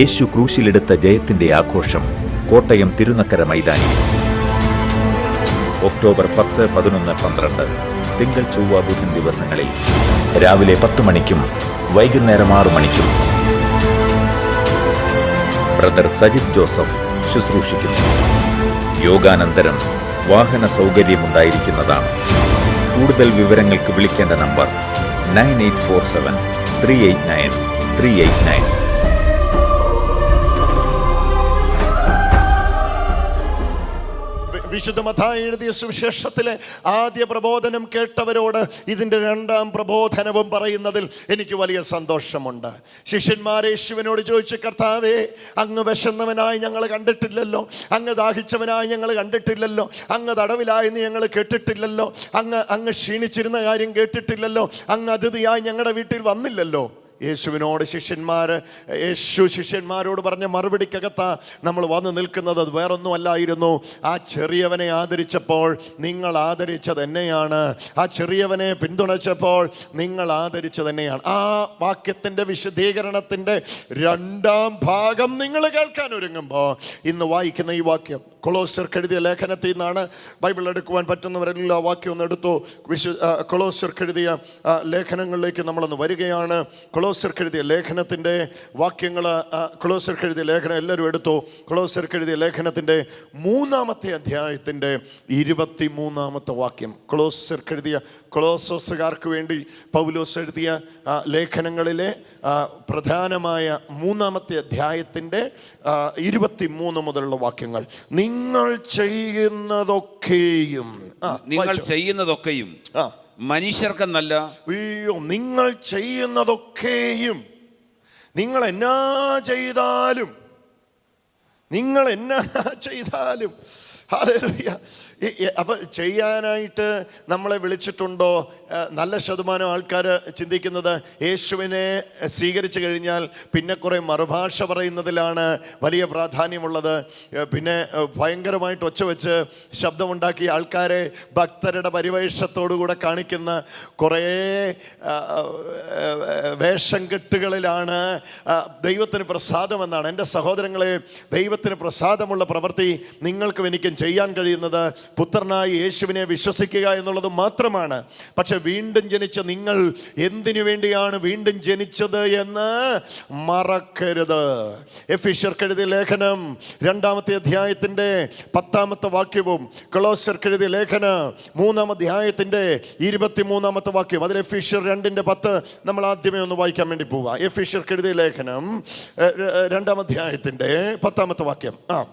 യേശു ക്രൂശിലെടുത്ത ജയത്തിന്റെ ആഘോഷം കോട്ടയം തിരുനക്കര മൈതാനി ഒക്ടോബർ പത്ത് പതിനൊന്ന് പന്ത്രണ്ട് തിങ്കൾ ചൊവ്വ ബുധൻ ദിവസങ്ങളിൽ രാവിലെ പത്ത് മണിക്കും വൈകുന്നേരം ആറു മണിക്കും. ബ്രദർ സജിത് ജോസഫ് ശുശ്രൂഷിക്കുന്നു. യോഗാനന്തരം വാഹന സൗകര്യമുണ്ടായിരിക്കുന്നതാണ്. കൂടുതൽ വിവരങ്ങൾക്ക് വിളിക്കേണ്ട number nine eight four seven three eight nine three eight nine. വിശുദ്ധ മഥായി എഴുതിയ സുവിശേഷത്തിലെ ആദ്യ പ്രബോധനം കേട്ടവരോട് ഇതിന്റെ രണ്ടാം പ്രബോധനവും പറയുന്നതിൽ എനിക്ക് വലിയ സന്തോഷമുണ്ട്. ശിഷ്യന്മാരെ യേശുവിനോട് ചോദിച്ചു കർത്താവേ അങ്ങ് വിശന്നവനായി ഞങ്ങൾ കണ്ടിട്ടില്ലല്ലോ. അങ്ങ് ദാഹിച്ചവനായി ഞങ്ങൾ കണ്ടിട്ടില്ലല്ലോ. അങ്ങ് തടവിലായി ഞങ്ങൾ കേട്ടിട്ടില്ലല്ലോ. അങ്ങ് അങ്ങ് ക്ഷീണിച്ചിരുന്ന കാര്യം കേട്ടിട്ടില്ലല്ലോ. അങ്ങ് അതിഥിയായി ഞങ്ങളുടെ വീട്ടിൽ വന്നില്ലല്ലോ. യേശുവിനോട് ശിഷ്യന്മാർ യേശു ശിഷ്യന്മാരോട് പറഞ്ഞ മറുപടിക്കകത്ത നമ്മൾ വന്ന് നിൽക്കുന്നത്. അത് വേറൊന്നും അല്ലായിരുന്നു ആ ചെറിയവനെ ആദരിച്ചപ്പോൾ നിങ്ങൾ ആദരിച്ചത് എന്നെയാണ്. ആ ചെറിയവനെ പിന്തുണച്ചപ്പോൾ നിങ്ങൾ ആദരിച്ചത് എന്നെയാണ്. ആ വാക്യത്തിന്റെ വിശദീകരണത്തിന്റെ രണ്ടാം ഭാഗം നിങ്ങൾ കേൾക്കാൻ ഒരുങ്ങുമ്പോൾ ഇന്ന് വായിക്കുന്ന ഈ വാക്യം കൊളോസർക്ക് എഴുതിയ ലേഖനത്തിൽ നിന്നാണ് ബൈബിൾ എടുക്കുവാൻ പറ്റുന്നവരെല്ലാം ആ വാക്യം ഒന്ന് എടുത്തു. വിശു കൊളോസർ എഴുതിയ ലേഖനങ്ങളിലേക്ക് നമ്മളൊന്ന് വരികയാണ്. കൊളോസർക്ക് എഴുതിയ ലേഖനത്തിന്റെ വാക്യങ്ങൾ കൊളോസർക്ക് എഴുതിയ ലേഖനം എല്ലാവരും എടുത്തു. കൊളോസർക്ക് എഴുതിയ ലേഖനത്തിന്റെ മൂന്നാമത്തെ അധ്യായത്തിന്റെ ഇരുപത്തി മൂന്നാമത്തെ വാക്യം. കൊളോസർക്ക് എഴുതിയ കൊളോസോസുകാർക്ക് വേണ്ടി പൗലോസ് എഴുതിയ ലേഖനങ്ങളിലെ പ്രധാനമായ മൂന്നാമത്തെ അധ്യായത്തിന്റെ ഇരുപത്തി മൂന്ന് മുതലുള്ള വാക്യങ്ങൾ. നിങ്ങൾ ചെയ്യുന്നതൊക്കെയും നിങ്ങൾ ചെയ്യുന്നതൊക്കെയും ആ. മനുഷ്യർക്കെന്നല്ല. അയ്യോ നിങ്ങൾ ചെയ്യുന്നതൊക്കെയും നിങ്ങൾ എന്നാ ചെയ്താലും നിങ്ങൾ എന്നാ ചെയ്താലും ഹല്ലേലൂയ. ഈ- ഈ- അപ്പൊ ചെയ്യാനായിട്ട് നമ്മളെ വിളിച്ചിട്ടുണ്ടോ? നല്ല ശതമാനം ആൾക്കാർ ചിന്തിക്കുന്നത് യേശുവിനെ സ്വീകരിച്ചു കഴിഞ്ഞാൽ പിന്നെ കുറെ മറുഭാഷ പറയുന്നതിലാണ് വലിയ പ്രാധാന്യമുള്ളത്. പിന്നെ ഭയങ്കരമായിട്ട് ഒച്ച വെച്ച് ശബ്ദമുണ്ടാക്കി ആൾക്കാരെ ഭക്തരുടെ പരിവേഷത്തോടുകൂടെ കാണിക്കുന്ന കുറേ വേഷം കെട്ടുകളിലാണ് ദൈവത്തിന് പ്രസാദമെന്നാണ്. എന്റെ സഹോദരങ്ങളെ ദൈവത്തിന് പ്രസാദമുള്ള പ്രവൃത്തി നിങ്ങൾക്കും എനിക്കും ചെയ്യാൻ കഴിയുന്നത് പുത്രനായി യേശുവിനെ വിശ്വസിക്കുക എന്നുള്ളത് മാത്രമാണ്. പക്ഷെ വീണ്ടും ജനിച്ച നിങ്ങൾ എന്തിനു വേണ്ടിയാണ് വീണ്ടും ജനിച്ചത് എന്ന് മറക്കരുത്. എഫിഷ്യർക്ക് എഴുതിയ ലേഖനം രണ്ടാമത്തെ അധ്യായത്തിന്റെ പത്താമത്തെ വാക്യവും കൊളോസർക്ക് എഴുതിയ ലേഖന മൂന്നാം അധ്യായത്തിന്റെ ഇരുപത്തി മൂന്നാമത്തെ വാക്യം അതിൽ എഫിഷ്യർ രണ്ടിന്റെ പത്ത് നമ്മൾ ആദ്യമേ ഒന്ന് വായിക്കാൻ വേണ്ടി പോവാം. എഫിഷ്യർക്ക് എഴുതിയ ലേഖനം രണ്ടാം അധ്യായത്തിന്റെ പത്താമത്തെ വാക്യം. ആ.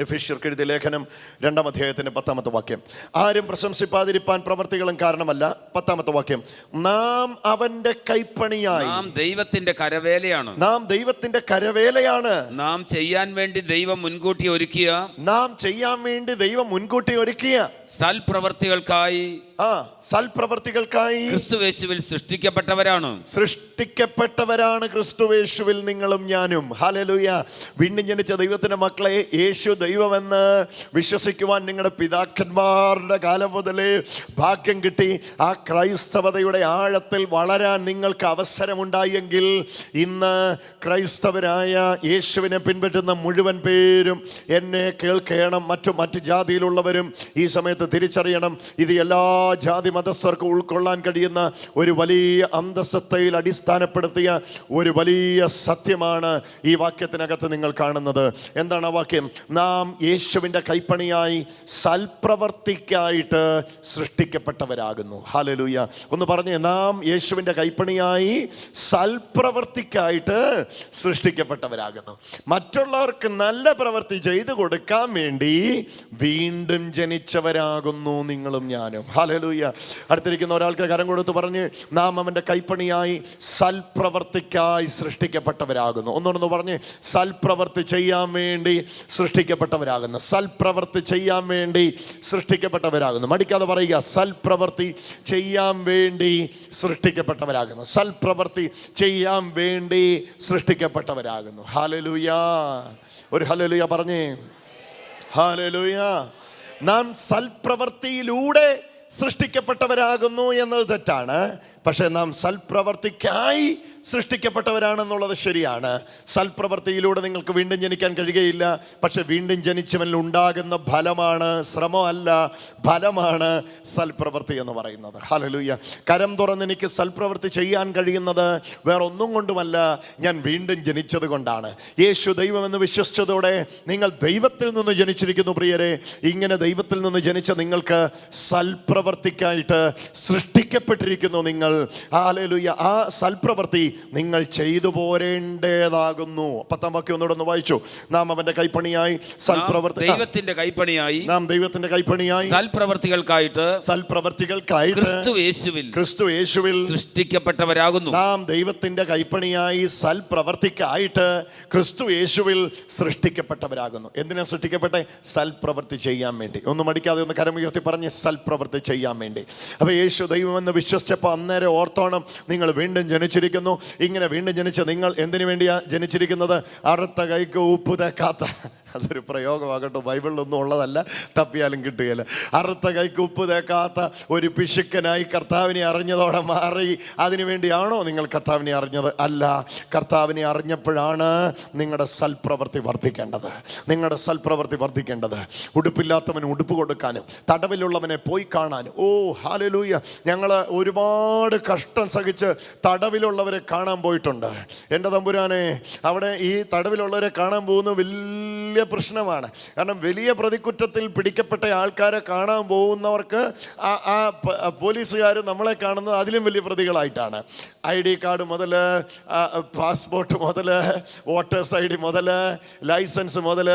എഫിഷ്യർക്ക് എഴുതിയ ലേഖനം രണ്ടാം അധ്യായത്തിന്റെ പത്താമത്തെ വാക്യം. ആരും പ്രശംസിപ്പാതിരിപ്പാൻ പ്രവർത്തികളും കാരണമല്ല. പത്താമത്തെ വാക്യം. നാം അവന്റെ കൈപ്പണിയായി. നാം ദൈവത്തിന്റെ കരവേലയാണ്. നാം ദൈവത്തിന്റെ കരവേലയാണ്. നാം ചെയ്യാൻ വേണ്ടി ദൈവം മുൻകൂട്ടി ഒരുക്കിയ നാം ചെയ്യാൻ വേണ്ടി ദൈവം മുൻകൂട്ടി ഒരുക്കിയ സൽപ്രവർത്തികൾക്കായി ആ സൽപ്രവർത്തികൾക്കായി ക്രിസ്തുവേശുവിൽ സൃഷ്ടിക്കപ്പെട്ടവരാണ്. സൃഷ്ടിക്കപ്പെട്ടവരാണ് ക്രിസ്തുവേശുവിൽ നിങ്ങളും ഞാനും. ഹാലലൂയ വീണ്ടും ജനിച്ച ദൈവത്തിന്റെ മക്കളെ യേശു ദൈവമെന്ന് വിശ്വസിക്കുവാൻ നിങ്ങളുടെ പിതാക്കന്മാരുടെ കാലം മുതലേ ഭാഗ്യം കിട്ടി. ആ ക്രൈസ്തവതയുടെ ആഴത്തിൽ വളരാൻ നിങ്ങൾക്ക് അവസരമുണ്ടായെങ്കിൽ ഇന്ന് ക്രൈസ്തവരായ യേശുവിനെ പിൻപറ്റുന്ന മുഴുവൻ പേരും എന്നെ കേൾക്കണം. മറ്റു മറ്റ് ജാതിയിലുള്ളവരും ഈ സമയത്ത് തിരിച്ചറിയണം. ഇത് എല്ലാ ജാതി മതസ്ഥർക്കും ഉൾക്കൊള്ളാൻ കഴിയുന്ന ഒരു വലിയ അന്തസ്സത്തയിൽ അടിസ്ഥാനപ്പെടുത്തിയ ഒരു വലിയ സത്യമാണ് ഈ വാക്യത്തിനകത്ത് നിങ്ങൾ കാണുന്നത്. എന്താണ് ആ വാക്യം? നാം യേശുവിന്റെ കൈപ്പണിയായി സൽപ്രവർത്തിക്കായിട്ട് സൃഷ്ടിക്കപ്പെട്ടവരാകുന്നു. ഹാലലൂയ ഒന്ന് പറഞ്ഞേ നാം യേശുവിന്റെ കൈപ്പണിയായി സൽപ്രവർത്തിക്കായിട്ട് സൃഷ്ടിക്കപ്പെട്ടവരാകുന്നു. മറ്റുള്ളവർക്ക് നല്ല പ്രവൃത്തി ചെയ്തു കൊടുക്കാൻ വേണ്ടി വീണ്ടും ജനിച്ചവരാകുന്നു നിങ്ങളും ഞാനും. ഹാലലൂയ അടുത്തിരിക്കുന്ന ഒരാൾക്ക് കരം കൊടുത്ത് പറഞ്ഞ് നാം അവന്റെ കൈപ്പണിയായി സൽപ്രവർത്തിക്കായി സൃഷ്ടിക്കപ്പെട്ടവരാകുന്നു. ഒന്നൊന്ന് പറഞ്ഞ് സൽപ്രവർത്തി ചെയ്യാൻ വേണ്ടി സൃഷ്ടിക്കപ്പെട്ടവരാകുന്നു. സൽപ്രവർത്തി ചെയ്യാൻ വേണ്ടി സൃഷ്ടിക്കപ്പെട്ടവരാകുന്നു. മടിക്കാതെ പറയുക സൽപ്രവർത്തി ചെയ്യാൻ വേണ്ടി സൃഷ്ടിക്കപ്പെട്ടവരാകുന്നു. സൽപ്രവർത്തി ചെയ്യാൻ വേണ്ടി സൃഷ്ടിക്കപ്പെട്ടവരാകുന്നു. ഹാലലൂയ ഒരു ഹലലുയ പറഞ്ഞേ ഹാലലൂയ നാം സൽപ്രവർത്തിയിലൂടെ സൃഷ്ടിക്കപ്പെട്ടവരാകുന്നു എന്നത് തെറ്റാണ്. പക്ഷെ നാം സൽപ്രവർത്തിക്കായി സൃഷ്ടിക്കപ്പെട്ടവരാണെന്നുള്ളത് ശരിയാണ്. സൽപ്രവൃത്തിയിലൂടെ നിങ്ങൾക്ക് വീണ്ടും ജനിക്കാൻ കഴിയുകയില്ല. പക്ഷെ വീണ്ടും ജനിച്ചവനിൽ ഉണ്ടാകുന്ന ഫലമാണ് ശ്രമമല്ല ഫലമാണ് സൽപ്രവൃത്തി എന്ന് പറയുന്നത്. ഹലലൂയ കരം തുറന്ന് എനിക്ക് സൽപ്രവൃത്തി ചെയ്യാൻ കഴിയുന്നത് വേറെ ഒന്നും കൊണ്ടുമല്ല ഞാൻ വീണ്ടും ജനിച്ചത് കൊണ്ടാണ്. യേശു ദൈവമെന്ന് വിശ്വസിച്ചതോടെ നിങ്ങൾ ദൈവത്തിൽ നിന്ന് ജനിച്ചിരിക്കുന്നു പ്രിയരെ. ഇങ്ങനെ ദൈവത്തിൽ നിന്ന് ജനിച്ച നിങ്ങൾക്ക് സൽപ്രവർത്തിക്കായിട്ട് സൃഷ്ടിക്കപ്പെട്ടിരിക്കുന്നു നിങ്ങൾ. ഹാലലുയ ആ സൽപ്രവൃത്തി നിങ്ങൾ ചെയ്തു പോരേണ്ടതാകുന്നു. പത്താം വാക്യം ഒന്നുകൂടെ ഒന്ന് വായിച്ചു. നാം അവന്റെ കൈപ്പണിയായി സൽപ്രവർത്തി ദൈവത്തിന്റെ കൈപ്പണിയായി നാം ദൈവത്തിന്റെ കൈപ്പണിയായി സൽപ്രവർത്തികൾക്കായിട്ട് സൽപ്രവർത്തികൾക്കായി ക്രിസ്തു യേശുവിൽ ക്രിസ്തു യേശുവിൽ സൃഷ്ടിക്കപ്പെട്ടവരാകുന്നു. നാം ദൈവത്തിന്റെ കൈപ്പണിയായി സൽപ്രവർത്തിക്കായിട്ട് ക്രിസ്തു യേശുവിൽ സൃഷ്ടിക്കപ്പെട്ടവരാകുന്നു. എന്തിനാ സൃഷ്ടിക്കപ്പെട്ടെ? സൽപ്രവൃത്തി ചെയ്യാൻ വേണ്ടി. ഒന്ന് മടിക്കാതെ ഒന്ന് കരമുയർത്തി പറഞ്ഞ് സൽപ്രവൃത്തി ചെയ്യാൻ വേണ്ടി. അപ്പൊ യേശു ദൈവമെന്ന് വിശ്വസിച്ചപ്പോൾ അന്നേരം ഓർത്തോണം നിങ്ങൾ വീണ്ടും ജനിച്ചിരിക്കുന്നു. ഇങ്ങനെ വീണ്ടും ജനിച്ച നിങ്ങൾ എന്തിനു വേണ്ടിയാണ് ജനിച്ചിരിക്കുന്നത്? അറുത്ത കൈക്ക് ഉപ്പ് തേക്കാത്ത അതൊരു പ്രയോഗമാകട്ടെ. ബൈബിളിലൊന്നും ഉള്ളതല്ല. തപ്പിയാലും കിട്ടുകയില്ല. അറുത്ത കൈക്ക് ഉപ്പ് തേക്കാത്ത ഒരു പിശുക്കനായി കർത്താവിനെ അറിഞ്ഞതോടെ മാറി. അതിനു വേണ്ടിയാണോ നിങ്ങൾ കർത്താവിനെ അറിഞ്ഞത്? അല്ല. കർത്താവിനെ അറിഞ്ഞപ്പോഴാണ് നിങ്ങളുടെ സൽപ്രവൃത്തി വർദ്ധിക്കേണ്ടത്. നിങ്ങളുടെ സൽപ്രവൃത്തി വർദ്ധിക്കേണ്ടത്. ഉടുപ്പില്ലാത്തവന് ഉടുപ്പ് കൊടുക്കാനും തടവിലുള്ളവനെ പോയി കാണാനും. ഓ ഹാലലൂയ ഞങ്ങൾ ഒരുപാട് കഷ്ടം സഹിച്ച് തടവിലുള്ളവരെ കാണാൻ പോയിട്ടുണ്ട്. എന്റെ തമ്പുരാനെ അവിടെ ഈ തടവിലുള്ളവരെ കാണാൻ പോകുന്ന വലിയ പ്രശ്നമാണ്. കാരണം വലിയ പ്രതിക്കുറ്റത്തിൽ പിടിക്കപ്പെട്ട ആൾക്കാരെ കാണാൻ പോകുന്നവർക്ക് ആ ആ പോലീസുകാർ നമ്മളെ കാണുന്നത് അതിലും വലിയ പ്രതികളായിട്ടാണ്. ഐ ഡി കാർഡ് മുതൽ പാസ്പോർട്ട് മുതൽ വോട്ടേഴ്സ് ഐ ഡി മുതൽ ലൈസൻസ് മുതൽ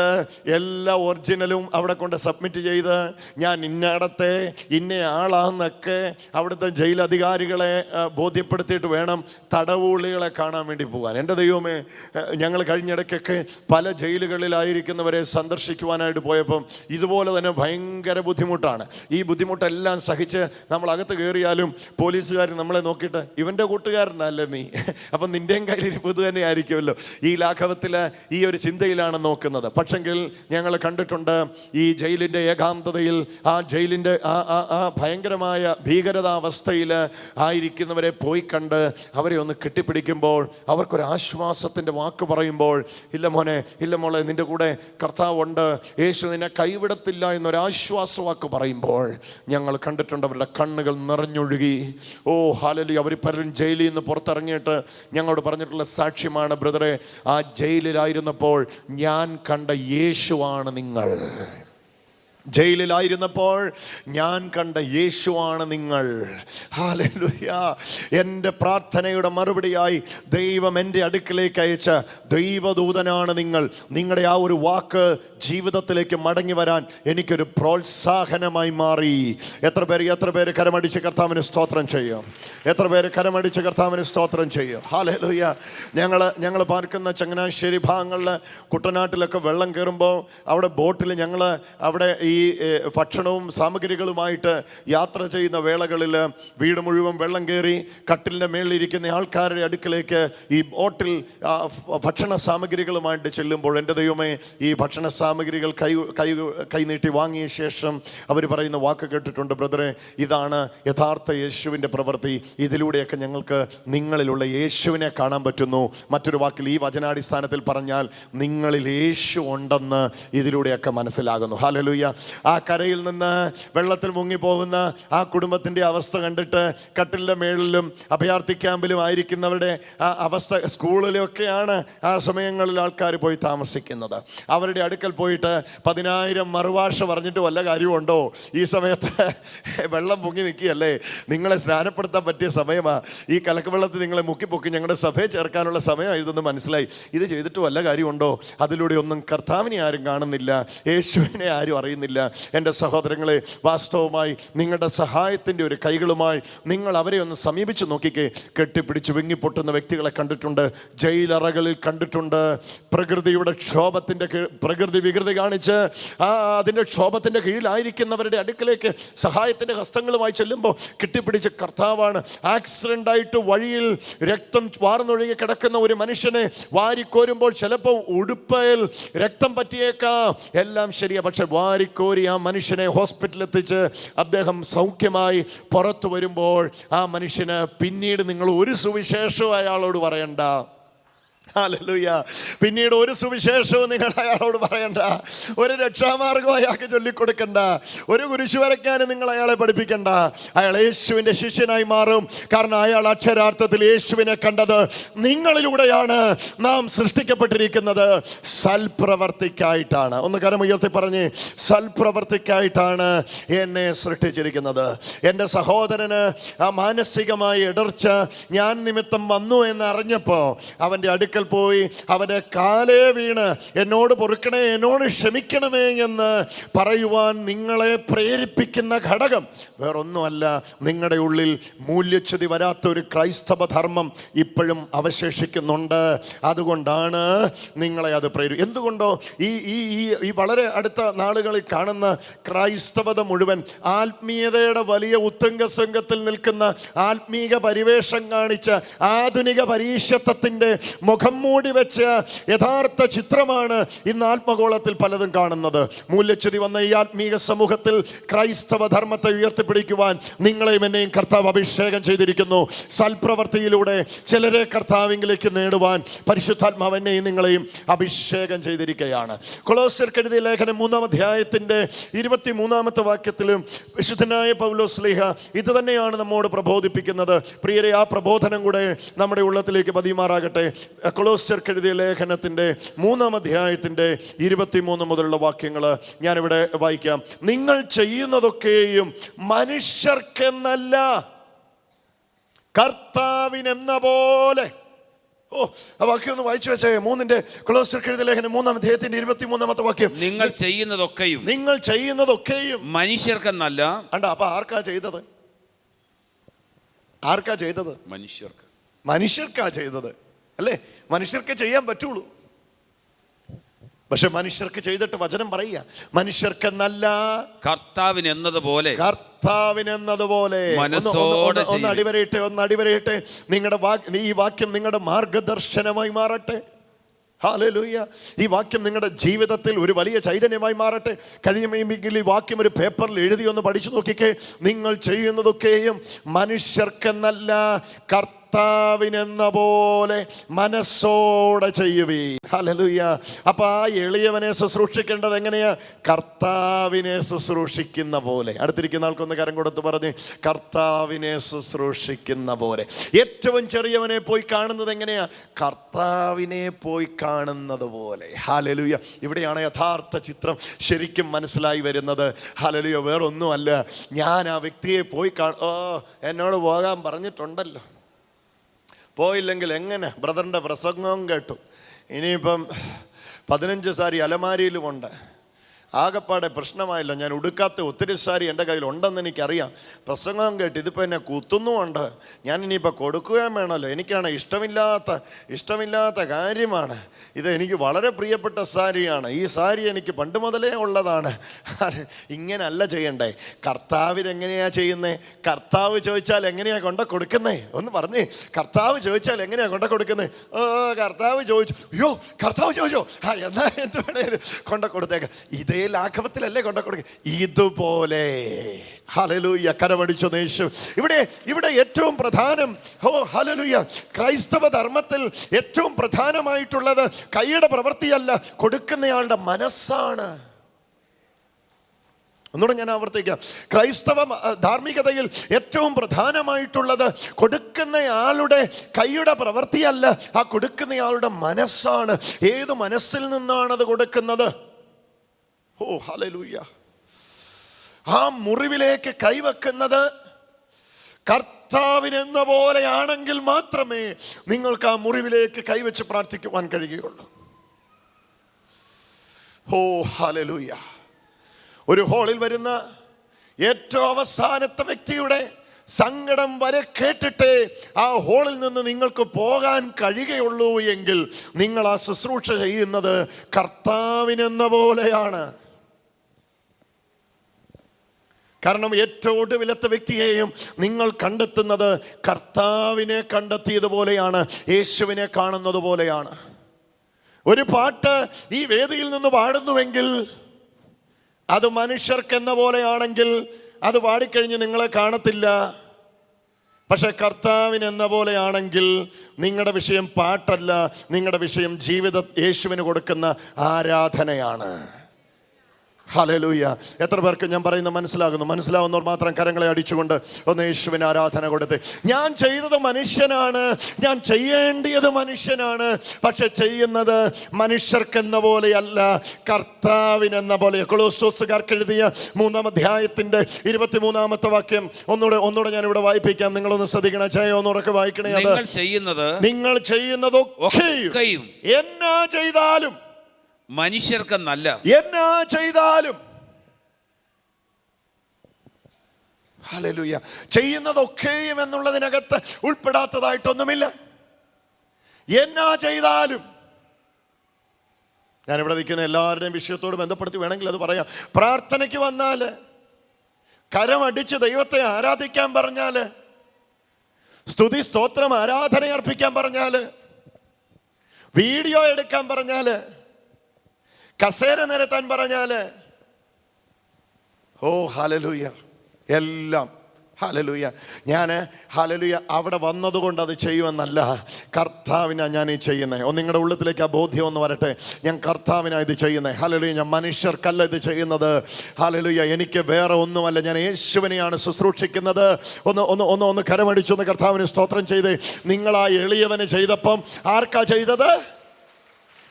എല്ലാ ഒറിജിനലും അവിടെ കൊണ്ട് സബ്മിറ്റ് ചെയ്ത് ഞാൻ ഇന്നടത്തെ ഇന്ന ആളാന്നൊക്കെ അവിടുത്തെ ജയിലധികാരികളെ ബോധ്യപ്പെടുത്തിയിട്ട് വേണം തടവുള്ളികളെ കാണാൻ വേണ്ടി പോകാൻ. എന്റെ ദൈവമേ ഞങ്ങൾ കഴിഞ്ഞിടയ്ക്കൊക്കെ പല ജയിലുകളിലായിരിക്കുന്നവരെ സന്ദർശിക്കുവാനായിട്ട് പോയപ്പം ഇതുപോലെ തന്നെ ഭയങ്കര ബുദ്ധിമുട്ടാണ്. ഈ ബുദ്ധിമുട്ടെല്ലാം സഹിച്ച് നമ്മൾ അകത്ത് കയറിയാലും പോലീസുകാർ നമ്മളെ നോക്കിയിട്ട് ഇവന്റെ കൂട്ടുകാരനല്ലേ നീ? അപ്പം നിന്റെയും കയ്യിലിരിപ്പ് ഇത് തന്നെ ആയിരിക്കുമല്ലോ ഈ ലാഘവത്തിൽ ഈ ഒരു ചിന്തയിലാണ് നോക്കുന്നത്. പക്ഷെങ്കിൽ ഞങ്ങൾ കണ്ടിട്ടുണ്ട് ഈ ജയിലിന്റെ ഏകാന്തതയിൽ ആ ജയിലിന്റെ ആ ആ ആ ഭയങ്കരമായ ഭീകരതാവസ്ഥയിൽ ആയിരിക്കുന്നവരെ പോയി കണ്ട് അവരെ ഒന്ന് കെട്ടിപ്പിടിക്കുമ്പോൾ അവർക്കൊരു ആശ്വാസത്തിന്റെ വാക്ക് പറയുമ്പോൾ ഇല്ല മോനെ ഇല്ല മോളെ നിന്റെ കൂടെ കർത്താവുണ്ട് യേശു നിന്നെ കൈവിടത്തില്ല എന്നൊരാശ്വാസവാക്ക് പറയുമ്പോൾ ഞങ്ങൾ കണ്ടിട്ടുണ്ട് അവരുടെ കണ്ണുകൾ നിറഞ്ഞൊഴുകി. ഓ ഹാലലി അവർ പലരും ജയിലിൽ നിന്ന് പുറത്തിറങ്ങിയിട്ട് ഞങ്ങളോട് പറഞ്ഞിട്ടുള്ള സാക്ഷ്യമാണ് ബ്രദറെ ആ ജയിലിലായിരുന്നപ്പോൾ ഞാൻ കണ്ട യേശുവാണ് നിങ്ങൾ. ജയിലിലായിരുന്നപ്പോൾ ഞാൻ കണ്ട യേശുവാണ് നിങ്ങൾ. ഹാലലുയ എന്റെ പ്രാർത്ഥനയുടെ മറുപടിയായി ദൈവം എന്റെ അടുക്കിലേക്ക് അയച്ച ദൈവദൂതനാണ് നിങ്ങൾ. നിങ്ങളുടെ ആ ഒരു വാക്ക് ജീവിതത്തിലേക്ക് മടങ്ങി വരാൻ എനിക്കൊരു പ്രോത്സാഹനമായി മാറി. എത്ര പേര് എത്ര പേര് കരമടിച്ച് കർത്താവിന് സ്തോത്രം ചെയ്യും? എത്ര പേര് കരമടിച്ച് കർത്താവിന് സ്തോത്രം ചെയ്യും? ഹാലലുയ ഞങ്ങൾ ഞങ്ങൾ പാർക്കുന്ന ചങ്ങനാശ്ശേരി ഭാഗങ്ങളിൽ കുട്ടനാട്ടിലൊക്കെ വെള്ളം കയറുമ്പോൾ അവിടെ ബോട്ടിൽ ഞങ്ങൾ അവിടെ ഈ ഏ, ഭക്ഷണവും സാമഗ്രികളുമായിട്ട് യാത്ര ചെയ്യുന്ന വേളകളിൽ വീട് മുഴുവൻ വെള്ളം കയറി കട്ടിലിന്റെ മേളിലിരിക്കുന്ന ആൾക്കാരുടെ അടുക്കിലേക്ക് ഈ ബോട്ടിൽ ഭക്ഷണ സാമഗ്രികളുമായിട്ട് ചെല്ലുമ്പോൾ എന്റെ ദൈവമേ ഈ ഭക്ഷണ സാമഗ്രികൾ കൈ കൈ കൈനീട്ടി വാങ്ങിയ ശേഷം അവർ പറയുന്ന വാക്ക് കേട്ടിട്ടുണ്ട് ബ്രദറെ ഇതാണ് യഥാർത്ഥ യേശുവിന്റെ പ്രവൃത്തി. ഇതിലൂടെയൊക്കെ ഞങ്ങൾക്ക് നിങ്ങളിലുള്ള യേശുവിനെ കാണാൻ പറ്റുന്നു. മറ്റൊരു വാക്കിൽ ഈ വചനാടിസ്ഥാനത്തിൽ പറഞ്ഞാൽ നിങ്ങളിൽ യേശു ഉണ്ടെന്ന് ഇതിലൂടെയൊക്കെ മനസ്സിലാകുന്നു. ഹാലലൂയ ആ കരയിൽ നിന്ന് വെള്ളത്തിൽ മുങ്ങിപ്പോകുന്ന ആ കുടുംബത്തിന്റെ അവസ്ഥ കണ്ടിട്ട് കട്ടിലിന്റെ മേളിലും അഭയാർത്ഥി ക്യാമ്പിലും ആയിരിക്കുന്നവരുടെ ആ അവസ്ഥ സ്കൂളിലൊക്കെയാണ് ആ സമയങ്ങളിൽ ആൾക്കാർ പോയി താമസിക്കുന്നത്. അവരുടെ അടുക്കൽ പോയിട്ട് പതിനായിരം മറുഭാഷ പറഞ്ഞിട്ട് വല്ല കാര്യമുണ്ടോ? ഈ സമയത്ത് വെള്ളം പൊങ്ങി നിൽക്കുകയല്ലേ? നിങ്ങളെ സ്നാനപ്പെടുത്താൻ പറ്റിയ സമയമാണ് ഈ കലക്കവെള്ളത്തിൽ നിങ്ങളെ മുക്കിപ്പൊക്കി ഞങ്ങളുടെ സഭയെ ചേർക്കാനുള്ള സമയമായിരുന്നെന്ന് മനസ്സിലായി. ഇത് ചെയ്തിട്ട് വല്ല കാര്യമുണ്ടോ? അതിലൂടെ ഒന്നും കർത്താവിനെ ആരും കാണുന്നില്ല യേശുവിനെ ആരും അറിയുന്നില്ല. എന്റെ സഹോദരങ്ങളെ വാസ്തവമായി നിങ്ങളുടെ സഹായത്തിന്റെ ഒരു കൈകളുമായി നിങ്ങൾ അവരെ ഒന്ന് സമീപിച്ച് നോക്കിക്കേ. കെട്ടിപ്പിടിച്ച് വിങ്ങിപ്പൊട്ടുന്ന വ്യക്തികളെ കണ്ടിട്ടുണ്ട്. ജയിലറകളിൽ കണ്ടിട്ടുണ്ട്. പ്രകൃതിയുടെ ക്ഷോഭത്തിന്റെ പ്രകൃതി വികൃതി കാണിച്ച് ആ അതിന്റെ ക്ഷോഭത്തിന്റെ കീഴിലായിരിക്കുന്നവരുടെ അടുക്കലേക്ക് സഹായത്തിന്റെ ഹസ്തങ്ങളുമായി ചെല്ലുമ്പോൾ കെട്ടിപ്പിടിച്ച് കർത്താവാണ് ആക്സിഡന്റ് ആയിട്ട് വഴിയിൽ രക്തം വാർന്നൊഴുകി കിടക്കുന്ന ഒരു മനുഷ്യനെ വാരിക്കോരുമ്പോൾ ചിലപ്പോൾ ഉടുപ്പയിൽ രക്തം പറ്റിയേക്കാം. എല്ലാം ശരിയാണ് പക്ഷെ വാരി വാരിക്കോരി ആ മനുഷ്യനെ ഹോസ്പിറ്റലിൽ എത്തിച്ച് അദ്ദേഹം സൗഖ്യമായി പുറത്തു വരുമ്പോൾ ആ മനുഷ്യന് പിന്നീട് നിങ്ങൾ ഒരു സുവിശേഷവും അയാളോട് പറയണ്ട. ഹല്ലേലൂയ പിന്നീട് ഒരു സുവിശേഷവും നിങ്ങൾ അയാളോട് പറയണ്ട. ഒരു രക്ഷാമാർഗം അയാൾക്ക് ചൊല്ലിക്കൊടുക്കണ്ട. ഒരു കുരിശു വരയ്ക്കാനും നിങ്ങൾ അയാളെ പഠിപ്പിക്കണ്ട. അയാൾ യേശുവിന്റെ ശിഷ്യനായി മാറും. കാരണം അയാൾ അക്ഷരാർത്ഥത്തിൽ യേശുവിനെ കണ്ടത് നിങ്ങളിലൂടെയാണ് നാം സൃഷ്ടിക്കപ്പെട്ടിരിക്കുന്നത്. സൽപ്രവർത്തിക്കായിട്ടാണ്. ഒന്ന് കരം ഉയർത്തി പറഞ്ഞ് സൽപ്രവർത്തിക്കായിട്ടാണ് എന്നെ സൃഷ്ടിച്ചിരിക്കുന്നത്. എന്റെ സഹോദരന് ആ മാനസികമായ ഇടർച്ച ഞാൻ നിമിത്തം വന്നു എന്ന് അറിഞ്ഞപ്പോൾ അവന്റെ അടുക്കൽ പോയി അവന്റെ കാലേ വീണ്. എന്നോട് പൊറുക്കണേ എന്നോട് ക്ഷമിക്കണമേ എന്ന് പറയുവാൻ നിങ്ങളെ പ്രേരിപ്പിക്കുന്ന ഘടകം. വേറൊന്നുമല്ല നിങ്ങളുടെ ഉള്ളിൽ മൂല്യച്യുതി വരാത്ത ഒരു ക്രൈസ്തവ ധർമ്മം ഇപ്പോഴും അവശേഷിക്കുന്നുണ്ട്. അതുകൊണ്ടാണ് നിങ്ങളെ അത് പ്രേരി എന്തുകൊണ്ടോ ഈ ഈ ഈ ഈ വളരെ അടുത്ത നാളുകളിൽ കാണുന്ന ക്രൈസ്തവത മുഴുവൻ ആത്മീയതയുടെ വലിയ ഉത്തുംഗ ശൃംഗത്തിൽ നിൽക്കുന്ന ആത്മീക പരിവേഷം കാണിച്ച ആധുനിക പരീക്ഷത്വത്തിന്റെ മുഖം മൂടി വെച്ച് യഥാർത്ഥ ചിത്രമാണ് ഇന്ന് ആത്മഗോളത്തിൽ പലതും കാണുന്നത്. മൂല്യച്യുതി വന്ന ഈ ആത്മീയ സമൂഹത്തിൽ ക്രൈസ്തവ ധർമ്മത്തെ ഉയർത്തിപ്പിടിക്കുവാൻ നിങ്ങളെയും എന്നെയും കർത്താവ് അഭിഷേകം ചെയ്തിരിക്കുന്നു. സൽപ്രവർത്തിയിലൂടെ ചിലരെ കർത്താവിംഗിലേക്ക് നേടുവാൻ പരിശുദ്ധാത്മാവ് എന്നെയും നിങ്ങളെയും അഭിഷേകം ചെയ്തിരിക്കുകയാണ്. കൊളോസ്യർക്ക് എഴുതിയ ലേഖനം മൂന്നാം അധ്യായത്തിന്റെ ഇരുപത്തി മൂന്നാമത്തെ വാക്യത്തിലും വിശുദ്ധനായ പൗലോസ് സ്ലീഹ ഇത് തന്നെയാണ് നമ്മോട് പ്രബോധിപ്പിക്കുന്നത്. പ്രിയരെ ആ പ്രബോധനം കൂടെ നമ്മുടെ ഉള്ളത്തിലേക്ക് പതിയുമാറാകട്ടെ. കൊളോസ്യർക്ക് എഴുതിയ ലേഖനത്തിന്റെ മൂന്നാം അധ്യായത്തിന്റെ ഇരുപത്തിമൂന്ന് മുതലുള്ള വാക്യങ്ങൾ ഞാനിവിടെ വായിക്കാം. നിങ്ങൾ ചെയ്യുന്നതൊക്കെയും മനുഷ്യർക്കെന്നല്ല കർത്താവിനെന്ന പോലെ. ഓ ആ വാക്യം ഒന്ന് വായിച്ചു വെച്ചേ. മൂന്നിന്റെ എഴുതിയ ലേഖനം മൂന്നാം അധ്യായത്തിന്റെ ഇരുപത്തി മൂന്നാമത്തെ വാക്യം. നിങ്ങൾ ചെയ്യുന്നതൊക്കെയും നിങ്ങൾ ചെയ്യുന്നതൊക്കെയും മനുഷ്യർക്കെന്നല്ല അണ്ട അപ്പൊ ആർക്കാ ചെയ്തത്? ആർക്കാ ചെയ്തത്? മനുഷ്യർക്ക്. മനുഷ്യർക്കാ ചെയ്തത്. അല്ലേ? മനുഷ്യർക്ക് ചെയ്യാൻ പറ്റുള്ളൂ. പക്ഷെ മനുഷ്യർക്ക് ചെയ്തിട്ട് വചനം പറയുക. മനുഷ്യർക്ക് നല്ല കർത്താവിന് എന്നതുപോലെ കർത്താവിന് എന്നതുപോലെ മനസ്സോടെ ഒന്ന് അടിവരയിട്ടെ ഒന്ന് അടിവരയിട്ടെ. നിങ്ങളുടെ വാക്ക് ഈ വാക്യം നിങ്ങളുടെ മാർഗദർശനമായി മാറട്ടെ. ഹാലലൂയ്യ. ഈ വാക്യം നിങ്ങളുടെ ജീവിതത്തിൽ ഒരു വലിയ ചൈതന്യമായി മാറട്ടെ. കഴിയുമെങ്കിൽ ഈ വാക്യം ഒരു പേപ്പറിൽ എഴുതി ഒന്ന് പഠിച്ചു നോക്കിക്കേ. നിങ്ങൾ ചെയ്യുന്നതൊക്കെയും മനുഷ്യർക്കെന്നല്ല കർത്താവിനെന്ന പോലെ മനസ്സോടെ ചെയ്യുവീ ഹലലുയ്യ അപ്പൊ ആ എളിയവനെ ശുശ്രൂഷിക്കേണ്ടത് എങ്ങനെയാ? കർത്താവിനെ ശുശ്രൂഷിക്കുന്ന പോലെ. അടുത്തിരിക്കുന്ന ആൾക്കൊന്ന് കരം കൊടുത്ത് പറഞ്ഞ് കർത്താവിനെ ശുശ്രൂഷിക്കുന്ന പോലെ. ഏറ്റവും ചെറിയവനെ പോയി കാണുന്നത് എങ്ങനെയാ? കർത്താവിനെ പോയി കാണുന്നത് പോലെ. ഹലലുയ ഇവിടെയാണ് യഥാർത്ഥ ചിത്രം ശരിക്കും മനസ്സിലായി വരുന്നത്. ഹാലലുയ വേറൊന്നുമല്ല. ഞാൻ ആ വ്യക്തിയെ പോയി കാണ ഓ എന്നോട് പോകാൻ പറഞ്ഞിട്ടുണ്ടല്ലോ. പോയില്ലെങ്കിൽ എങ്ങനെ? ബ്രദറിന്റെ പ്രസംഗവും കേട്ടു. ഇനിയിപ്പം പതിനഞ്ച് സാരി അലമാരിയിലുമുണ്ട് ആകപ്പാടെ പ്രശ്നമായില്ല. ഞാൻ ഉടുക്കാത്ത ഒത്തിരി സാരി എന്റെ കയ്യിൽ ഉണ്ടെന്ന് എനിക്കറിയാം. പ്രസംഗം കേട്ട് ഇതിപ്പോൾ എന്നെ കുത്തുന്നുമുണ്ട്. ഞാൻ ഇനിയിപ്പോൾ കൊടുക്കുകയും വേണമല്ലോ. എനിക്കാണ് ഇഷ്ടമില്ലാത്ത ഇഷ്ടമില്ലാത്ത കാര്യമാണ്. ഇത് എനിക്ക് വളരെ പ്രിയപ്പെട്ട സാരിയാണ്. ഈ സാരി എനിക്ക് പണ്ട് മുതലേ ഉള്ളതാണ്. ഇങ്ങനല്ല ചെയ്യണ്ടേ. കർത്താവിനെങ്ങനെയാ ചെയ്യുന്നേ? കർത്താവ് ചോദിച്ചാൽ എങ്ങനെയാ കൊണ്ട കൊടുക്കുന്നേ? ഒന്ന് പറഞ്ഞേ. കർത്താവ് ചോദിച്ചാൽ എങ്ങനെയാ കൊണ്ട കൊടുക്കുന്നേ? ഓ കർത്താവ് ചോദിച്ചു. അയ്യോ കർത്താവ് ചോദിച്ചോ? ആ എന്താ എന്ത് വേണേലും കൊണ്ട കൊടുത്തേക്കാം. ഇതേ ലാഘവത്തിലല്ലേ കൊണ്ട കൊടുക്കുക ഇതുപോലെ. ഹലലൂയ കരമടിച്ചു നേശു. ഇവിടെ ഇവിടെ ഏറ്റവും പ്രധാനം ഓ ഹലലൂയ ക്രൈസ്തവ ധർമ്മത്തിൽ ഏറ്റവും പ്രധാനമായിട്ടുള്ളത് കൈയുടെ പ്രവൃത്തിയല്ല കൊടുക്കുന്നയാളുടെ മനസ്സാണ്. ഒന്നുകൂടെ ഞാൻ ആവർത്തിക്കാം. ക്രൈസ്തവ ധാർമ്മികതയിൽ ഏറ്റവും പ്രധാനമായിട്ടുള്ളത് കൊടുക്കുന്നയാളുടെ കൈയുടെ പ്രവൃത്തിയല്ല ആ കൊടുക്കുന്നയാളുടെ മനസ്സാണ്. ഏത് മനസ്സിൽ നിന്നാണ് അത് കൊടുക്കുന്നത്? ഓ ഹലൂയ്യ ആ മുറിവിലേക്ക് കൈവെക്കുന്നത് കർത്താവിനെന്ന പോലെയാണെങ്കിൽ മാത്രമേ നിങ്ങൾക്ക് ആ മുറിവിലേക്ക് കൈവച്ച് പ്രാർത്ഥിക്കുവാൻ കഴിയുകയുള്ളൂ. ഓ ഹലലൂയ ഒരു ഹോളിൽ വരുന്ന ഏറ്റവും അവസാനത്തെ വ്യക്തിയുടെ സങ്കടം വരെ കേട്ടിട്ട് ആ ഹോളിൽ നിന്ന് നിങ്ങൾക്ക് പോകാൻ കഴിയുകയുള്ളൂ എങ്കിൽ നിങ്ങൾ ആ ശുശ്രൂഷ ചെയ്യുന്നത് കർത്താവിനെന്ന പോലെയാണ്. കാരണം ഏറ്റവും ഒടുവിലത്തെ വ്യക്തിയെയും നിങ്ങൾ കണ്ടെത്തുന്നത് കർത്താവിനെ കണ്ടെത്തിയതുപോലെയാണ് യേശുവിനെ കാണുന്നത് പോലെയാണ് ഒരു പാട്ട് ഈ വേദിയിൽ നിന്ന് പാടുന്നുവെങ്കിൽ അത് മനുഷ്യർക്കെന്ന പോലെയാണെങ്കിൽ അത് പാടിക്കഴിഞ്ഞ് നിങ്ങളെ കാണത്തില്ല. പക്ഷെ കർത്താവിന് എന്ന പോലെയാണെങ്കിൽ നിങ്ങളുടെ വിഷയം പാട്ടല്ല നിങ്ങളുടെ വിഷയം ജീവിത യേശുവിന് കൊടുക്കുന്ന ആരാധനയാണ്. ഹലലൂയ എത്ര പേർക്ക് ഞാൻ പറയുന്നത് മനസ്സിലാകുന്നു? മനസ്സിലാവുന്നവർ മാത്രം കരങ്ങളെ അടിച്ചുകൊണ്ട് ഒന്ന് യേശുവിന് ആരാധന കൊടുത്ത്. ഞാൻ ചെയ്തത് മനുഷ്യനാണ്. ഞാൻ ചെയ്യേണ്ടിയത് മനുഷ്യനാണ്. പക്ഷെ ചെയ്യുന്നത് മനുഷ്യർക്കെന്ന പോലെയല്ല. കർത്താവിനെന്ന പോലെ. കൊളോസോസുകാർക്ക് എഴുതിയ മൂന്നാം അധ്യായത്തിന്റെ ഇരുപത്തിമൂന്നാമത്തെ വാക്യം. ഒന്നുകൂടെ ഒന്നുകൂടെ ഞാൻ ഇവിടെ വായിപ്പിക്കാം. നിങ്ങളൊന്ന് ശ്രദ്ധിക്കണം. ചായ ഒന്നുറക്കെ വായിക്കണേ നിങ്ങൾ ചെയ്യുന്നത് നിങ്ങൾ ചെയ്യുന്നതൊക്കെയും ഒക്കെയും എന്നാ ചെയ്താലും മനുഷ്യർക്കെന്നല്ല. എന്നാ ചെയ്താലും? ഹല്ലേലൂയ. ചെയ്യുന്നതൊക്കെയും എന്നുള്ളതിനകത്ത് ഉൾപ്പെടാത്തതായിട്ടൊന്നുമില്ല. എന്നാ ചെയ്താലും? ഞാനിവിടെ നിൽക്കുന്ന എല്ലാവരുടെയും വിഷയത്തോട് ബന്ധപ്പെടുത്തി വേണമെങ്കിൽ അത് പറയാം. പ്രാർത്ഥനയ്ക്ക് വന്നാൽ കരമടിച്ച് ദൈവത്തെ ആരാധിക്കാൻ പറഞ്ഞാൽ സ്തുതി സ്തോത്രം ആരാധന അർപ്പിക്കാൻ പറഞ്ഞാൽ വീഡിയോ എടുക്കാൻ പറഞ്ഞാൽ കസേര നിരത്താൻ പറഞ്ഞാൽ ഓ ഹാലലൂയ എല്ലാം ഹാലലൂയ ഞാൻ ഹാലലൂയ അവിടെ വന്നതുകൊണ്ട് അത് ചെയ്യുമെന്നല്ല. കർത്താവിനാണ് ഞാൻ ഈ ചെയ്യുന്നത് ഒന്ന് നിങ്ങളുടെ ഉള്ളത്തിലേക്ക് ആ ബോധ്യം ഒന്ന് വരട്ടെ. ഞാൻ കർത്താവിനാ ഇത് ചെയ്യുന്നത് ഹാലലൂയ ഞാൻ മനുഷ്യർക്കല്ല ഇത് ചെയ്യുന്നത്. ഹാലലൂയ എനിക്ക് വേറെ ഒന്നുമല്ല. ഞാൻ യേശുവിനെയാണ് ശുശ്രൂഷിക്കുന്നത്. ഒന്ന് ഒന്ന് ഒന്ന് ഒന്ന് കരമടിച്ചൊന്ന് കർത്താവിന് സ്തോത്രം ചെയ്ത്. നിങ്ങളാ എളിയവന് ചെയ്തപ്പം ആർക്കാ ചെയ്തത്?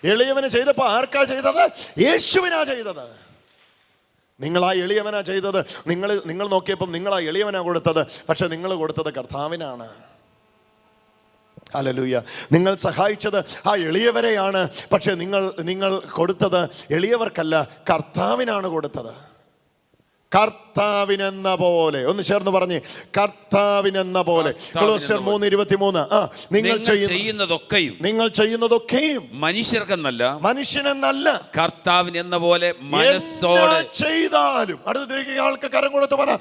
എളിയവന് ചെയ്തപ്പോൾ ആർക്കാ ചെയ്തത്? യേശുവിനാ ചെയ്തത്. നിങ്ങളാ എളിയവനാ ചെയ്തത്. നിങ്ങൾ നിങ്ങൾ നോക്കിയപ്പം നിങ്ങളാ എളിയവനാ കൊടുത്തത്. പക്ഷെ നിങ്ങൾ കൊടുത്തത് കർത്താവിനാണ്. അലലൂയ നിങ്ങൾ സഹായിച്ചത് ആ എളിയവരെയാണ്. പക്ഷെ നിങ്ങൾ നിങ്ങൾ കൊടുത്തത് എളിയവർക്കല്ല കർത്താവിനാണ് കൊടുത്തത്. കർത്താവിനെന്ന പോലെ. ഒന്ന് ചേർന്ന് പറഞ്ഞ് കർത്താവിനെന്ന പോലെ. കൊളോസ്യർ മൂന്ന് ഇരുപത്തിമൂന്ന്. ആ നിങ്ങൾ നിങ്ങൾ ചെയ്യുന്നതൊക്കെയും നിങ്ങൾ ചെയ്യുന്നതൊക്കെയും മനുഷ്യർക്കെന്നല്ല മനുഷ്യനെന്നല്ല. കർത്താവിനെന്ന പോലെ മനസ്സോടെ ചെയ്താലും അടുത്ത ആൾക്ക് കരം കൊടുത്ത് പറ.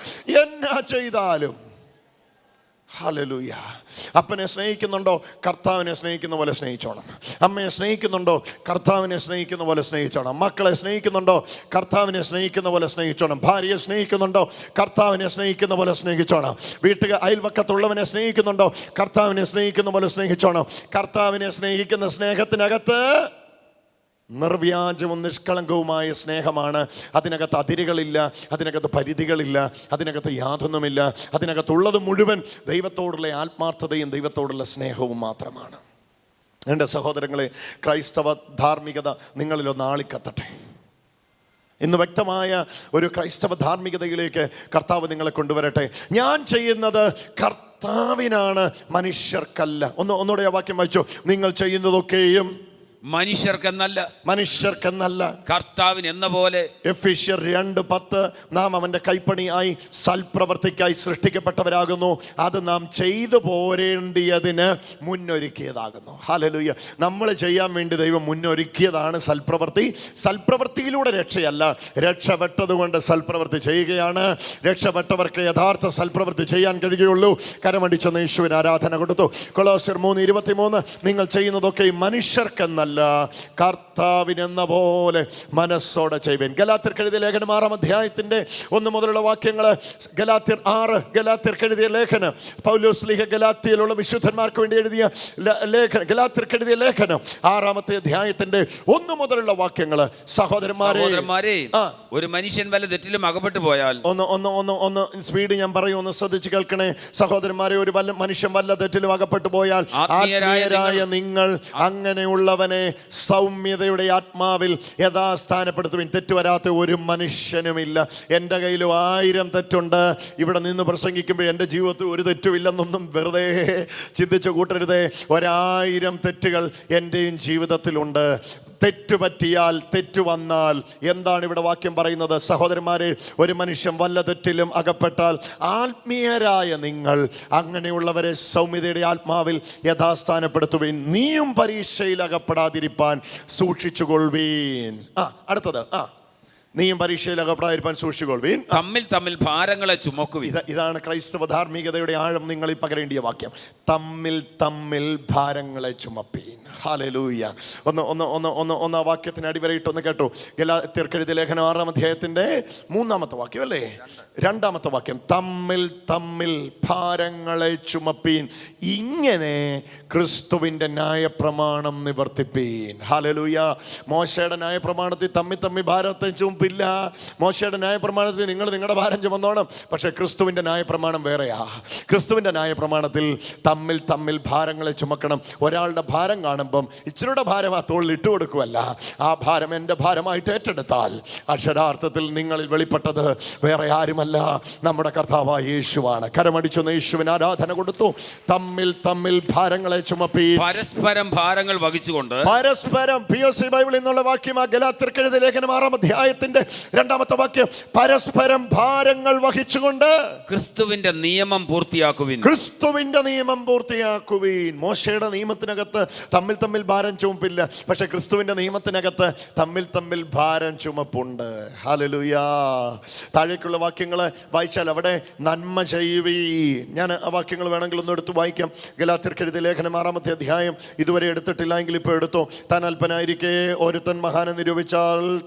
എന്നാ ചെയ്താലും ഹലലൂയ. അപ്പനെ സ്നേഹിക്കുന്നുണ്ടോ? കർത്താവിനെ സ്നേഹിക്കുന്ന പോലെ സ്നേഹിച്ചോണം. അമ്മയെ സ്നേഹിക്കുന്നുണ്ടോ? കർത്താവിനെ സ്നേഹിക്കുന്ന പോലെ സ്നേഹിച്ചോണം. മക്കളെ സ്നേഹിക്കുന്നുണ്ടോ? കർത്താവിനെ സ്നേഹിക്കുന്ന പോലെ സ്നേഹിച്ചോണം. ഭാര്യയെ സ്നേഹിക്കുന്നുണ്ടോ? കർത്താവിനെ സ്നേഹിക്കുന്ന പോലെ സ്നേഹിച്ചോണം. വീട്ടുക അയൽവക്കത്തുള്ളവനെ സ്നേഹിക്കുന്നുണ്ടോ? കർത്താവിനെ സ്നേഹിക്കുന്ന പോലെ സ്നേഹിച്ചോണം. കർത്താവിനെ സ്നേഹിക്കുന്ന സ്നേഹത്തിനകത്ത് നിർവ്യാജവും നിഷ്കളങ്കവുമായ സ്നേഹമാണ്. അതിനകത്ത് അതിരുകളില്ല അതിനകത്ത് പരിധികളില്ല അതിനകത്ത് യാതൊന്നുമില്ല. അതിനകത്തുള്ളത് മുഴുവൻ ദൈവത്തോടുള്ള ആത്മാർത്ഥതയും ദൈവത്തോടുള്ള സ്നേഹവും മാത്രമാണ്. എന്റെ സഹോദരങ്ങളെ ക്രൈസ്തവ ധാർമ്മികത നിങ്ങളിലൊന്ന് ആളിക്കത്തട്ടെ. ഇന്ന് വ്യക്തമായ ഒരു ക്രൈസ്തവ ധാർമ്മികതയിലേക്ക് കർത്താവ് നിങ്ങളെ കൊണ്ടുവരട്ടെ. ഞാൻ ചെയ്യുന്നത് കർത്താവിനാണ് മനുഷ്യർക്കല്ല. ഒന്ന് ഒന്നുകൂടെ ആ വാക്യം വായിച്ചു. നിങ്ങൾ ചെയ്യുന്നതൊക്കെയും മനുഷ്യർക്കെന്നല്ല. മനുഷ്യർക്കെന്നല്ല. കർത്താവിന് എന്ന പോലെ എഫിഷ്യർ രണ്ട് പത്ത് നാം അവന്റെ കൈപ്പണിയായി സൽപ്രവർത്തിക്കായി സൃഷ്ടിക്കപ്പെട്ടവരാകുന്നു. അത് നാം ചെയ്തു പോരേണ്ടിയതിന് മുന്നൊരുക്കിയതാകുന്നു. ഹാലലൂയ നമ്മൾ ചെയ്യാൻ വേണ്ടി ദൈവം മുന്നൊരുക്കിയതാണ് സൽപ്രവർത്തി. സൽപ്രവൃത്തിയിലൂടെ രക്ഷയല്ല. രക്ഷപ്പെട്ടത് കൊണ്ട് സൽപ്രവൃത്തി ചെയ്യുകയാണ്. രക്ഷപ്പെട്ടവർക്ക് യഥാർത്ഥ സൽപ്രവൃത്തി ചെയ്യാൻ കഴിയുകയുള്ളൂ. കരമടിച്ചെന്ന് യേശുവിന് ആരാധന കൊടുത്തു. കൊളോസിർ മൂന്ന് ഇരുപത്തിമൂന്ന് നിങ്ങൾ ചെയ്യുന്നതൊക്കെ മനുഷ്യർക്കെന്നല്ല. കർത്താവിനെന്ന പോലെ മനസ്സോടെ ചെയ്യുവൻ. ഗലാത്തിർ കെഴുതിയ ലേഖനം ആറാം അധ്യായത്തിന്റെ ഒന്ന് മുതലുള്ള വാക്യങ്ങൾ ഗലാത്തിർ ആറ് ഗലാത്തിർ കെഴുതിയ ലേഖനം. പൗലോസ് ലിഹ ഗലാത്തിയിലുള്ള വിശുദ്ധന്മാർക്ക് വേണ്ടി എഴുതിയ ലേഖനം. ഗലാത്തിർ കെഴുതിയ ലേഖനം ആറാമത്തെ അധ്യായത്തിന്റെ ഒന്ന് മുതലുള്ള വാക്യങ്ങൾ സഹോദരന്മാരെ ഒരു മനുഷ്യൻ വല്ല തെറ്റിലും അകപ്പെട്ടു പോയാൽ? ഒന്ന് ഒന്ന് ഒന്ന് ഒന്ന് സ്പീഡ് ഞാൻ പറയൂ ഒന്ന് ശ്രദ്ധിച്ച് കേൾക്കണേ. സഹോദരന്മാരെ ഒരു വല്ല മനുഷ്യൻ വല്ല തെറ്റിലും അകപ്പെട്ടു പോയാൽ ആത്മീയരായ നിങ്ങൾ അങ്ങനെയുള്ളവനെ സൗമ്യതയുടെ ആത്മാവിൽ യഥാസ്ഥാനപ്പെടുത്തുവിൻ. തെറ്റുവരാത്ത ഒരു മനുഷ്യനുമില്ല. എന്റെ കയ്യിലും ആയിരം തെറ്റുണ്ട്. ഇവിടെ നിന്ന് പ്രസംഗിക്കുമ്പോൾ എന്റെ ജീവിതത്തിൽ ഒരു തെറ്റുമില്ലെന്നൊന്നും വെറുതെ ചിന്തിച്ചു കൂട്ടരുതേ. ഒരായിരം തെറ്റുകൾ എന്റെയും ജീവിതത്തിലുണ്ട്. തെറ്റ് തെറ്റുവന്നാൽ തെറ്റ് വന്നാൽ എന്താണ് ഇവിടെ വാക്യം പറയുന്നത്? സഹോദരന്മാരെ ഒരു മനുഷ്യൻ വല്ല തെറ്റിലും അകപ്പെട്ടാൽ ആത്മീയരായ നിങ്ങൾ അങ്ങനെയുള്ളവരെ സൗമ്യതയുടെ ആത്മാവിൽ യഥാസ്ഥാനപ്പെടുത്തുവീൻ. നീയും പരീക്ഷയിൽ അകപ്പെടാതിരിപ്പാൻ സൂക്ഷിച്ചുകൊള്ളുവീൻ. ആ അടുത്തത്. ആ നീയും പരീക്ഷയിൽ അകപ്പെടാതിരിപ്പാൻ സൂക്ഷിച്ചുകൊള്ളുവീൻ. തമ്മിൽ തമ്മിൽ ഭാരങ്ങളെ ചുമക്കുവീൻ. ഇത് ഇതാണ് ക്രൈസ്തവ ധാർമ്മികതയുടെ ആഴം നിങ്ങളിൽ പകരേണ്ടിയ വാക്യം. തമ്മിൽ തമ്മിൽ ഭാരങ്ങളെ ചുമപ്പീൻ. ഹാലലൂയ. ഒന്ന് ഒന്ന് ഒന്ന് ഒന്ന് ഒന്ന് ആ വാക്യത്തിന് അടിവരയിട്ട് ഒന്ന് കേട്ടു തീർക്കെഴുതി ലേഖനം ആറാം അധ്യായത്തിന്റെ മൂന്നാമത്തെ വാക്യം അല്ലേ? രണ്ടാമത്തെ വാക്യം. തമ്മിൽ തമ്മിൽ ഭാരങ്ങളെ ചുമപ്പീൻ. ഇങ്ങനെ ക്രിസ്തുവിന്റെ ന്യായപ്രമാണം നിവർത്തിപ്പീൻ. ഹാലലൂയ. മോശയുടെ ന്യായപ്രമാണത്തിൽ തമ്മി തമ്മി ഭാരത്തെ ചുമപ്പില്ല. മോശയുടെ ന്യായപ്രമാണത്തിൽ നിങ്ങൾ നിങ്ങളുടെ ഭാരം ചുമന്നോണം. പക്ഷെ ന്യായ ന്യായപ്രമാണം വേറെയാ. ക്രിസ്തുവിന്റെ ന്യായപ്രമാണത്തിൽ തമ്മിൽ തമ്മിൽ ഭാരങ്ങളെ ചുമക്കണം. ഒരാളുടെ ഭാരം കാണുമ്പം ഇച്ചിരിയുടെ ഭാരം ആ തോളിൽ ഇട്ട് കൊടുക്കുമല്ല ആ ഭാരം എന്റെ ഭാരമായിട്ട് ഏറ്റെടുത്താൽ അക്ഷരാർത്ഥത്തിൽ നിങ്ങളിൽ വെളിപ്പെട്ടത് വേറെ ആരുമല്ല. നമ്മുടെ കർത്താവായ യേശുവാണ്. കരമടിച്ചു യേശുവിന് ആരാധന കൊടുത്തു. തമ്മിൽ തമ്മിൽ ഭാരങ്ങളെ ചുമപ്പി. പരസ്പരം ഭാരങ്ങൾ വഹിച്ചുകൊണ്ട് പരസ്പരം പി എസ് സി ബൈബിൾ എന്നുള്ള വാക്യം ആ ഗലാത്തിരക്കെഴുതി ലേഖനം ആറാം അധ്യായത്തിന്റെ രണ്ടാമത്തെ വാക്യം. പരസ്പരം ഭാരങ്ങൾ വഹിച്ചുകൊണ്ട് ക്രിസ്തുവിന്റെ നിയമം പൂർത്തിയാക്കുവിൻ. ക്രിസ്തുവിന്റെ നിയമം പൂർത്തിയാക്കുവിൻ. മോശയുടെ നിയമത്തിനകത്ത് തമ്മിൽ തമ്മിൽ ഭാരം ചുമപ്പില്ല. പക്ഷെ ക്രിസ്തുവിന്റെ നിയമത്തിനകത്ത് തമ്മിൽ തമ്മിൽ ഭാരം ചുമപ്പുണ്ട്. ഹാലലുയാ താഴേക്കുള്ള വാക്യങ്ങൾ വായിച്ചാൽ അവിടെ നന്മ ചെയ്യുവീ ഞാൻ ആ വാക്യങ്ങൾ വേണമെങ്കിൽ ഒന്ന് എടുത്ത് വായിക്കാം. ഗലാത്തിർക്കെഴുതി ലേഖനം ആറാമത്തെ അധ്യായം ഇതുവരെ എടുത്തിട്ടില്ല എങ്കിൽ ഇപ്പോൾ എടുത്തോ. താൻ അല്പനായിരിക്കെ ഒരുത്തൻ മഹാനെ നിരൂപിച്ചാൽ